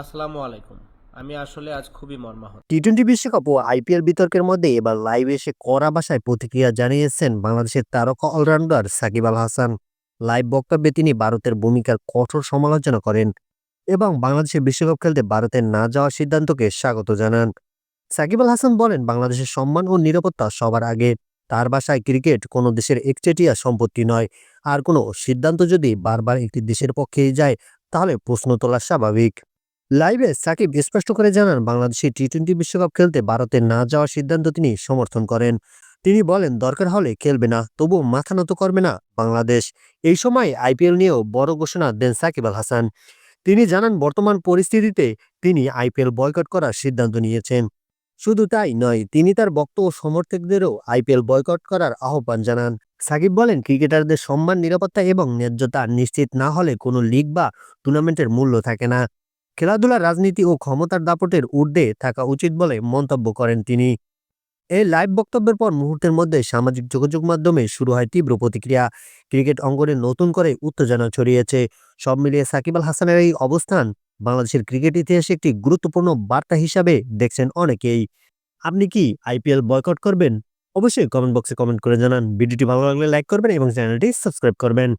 আসসালামু আলাইকুম। আমি আসলে আজ খুবই মর্মাহত। টি টোয়েন্টি বিশ্বকাপ ও আইপিএল বিতর্কের মধ্যে এবার লাইভে এসে কড়া ভাষায় প্রতিক্রিয়া জানিয়েছেন বাংলাদেশের তারকা অলরাউন্ডার সাকিব আল হাসান। লাইভ বক্তব্যে তিনি ভারতের ভূমিকার কঠোর সমালোচনা করেন এবং বাংলাদেশের বিশ্বকাপ খেলতে ভারতের না যাওয়ার সিদ্ধান্তকে স্বাগত জানান। সাকিব আল হাসান বলেন, বাংলাদেশের সম্মান ও নিরাপত্তা সবার আগে। তার বাসায় ক্রিকেট কোনো দেশের একচেটিয়া সম্পত্তি নয়। আর কোনো সিদ্ধান্ত যদি বারবার একটি দেশের পক্ষেই যায়, তাহলে প্রশ্ন তোলা স্বাভাবিক। লাইভে সাকিব স্পষ্ট করে জানান, বাংলাদেশে টি টোয়েন্টি বিশ্বকাপ খেলতে ভারতে না যাওয়ার সিদ্ধান্ত তিনি সমর্থন করেন। তিনি বলেন, দরকার হলে খেলবে না, তবুও মাথা নত করবে না বাংলাদেশ। এই সময় আইপিএল নিয়েও বড় ঘোষণা দেন সাকিব আল হাসান। তিনি জানান, বর্তমান পরিস্থিতিতে তিনি আইপিএল বয়কট করার সিদ্ধান্ত নিয়েছেন। শুধু তাই নয়, তিনি তার বক্তব্য সমর্থকদেরও আইপিএল বয়কট করার আহ্বান জানান। সাকিব বলেন, ক্রিকেটারদের সম্মান, নিরাপত্তা এবং ন্যায্যতা নিশ্চিত না হলে কোনো লিগ বা টুর্নামেন্টের মূল্য থাকে না। খেলাধুলা রাজনীতি ও ক্ষমতার দাপটের ঊর্ধ্বে থাকা উচিত বলে মন্তব্য করেন তিনি। এই লাইভ বক্তব্যের পর মুহূর্তের মধ্যে সামাজিক যোগাযোগ মাধ্যমে শুরু হয় তীব্র প্রতিক্রিয়া। ক্রিকেট অঙ্গনে নতুন করে উত্তেজনা ছড়িয়েছে। সব মিলিয়ে সাকিব আল হাসানের এই অবস্থান বাংলাদেশের ক্রিকেট ইতিহাসে একটি গুরুত্বপূর্ণ বার্তা হিসাবে দেখছেন অনেকেই। আপনি কি আইপিএল বয়কট করবেন? অবশ্যই কমেন্ট বক্সে কমেন্ট করে জানান। ভিডিওটি ভালো লাগলে লাইক করবেন এবং চ্যানেলটি সাবস্ক্রাইব করবেন।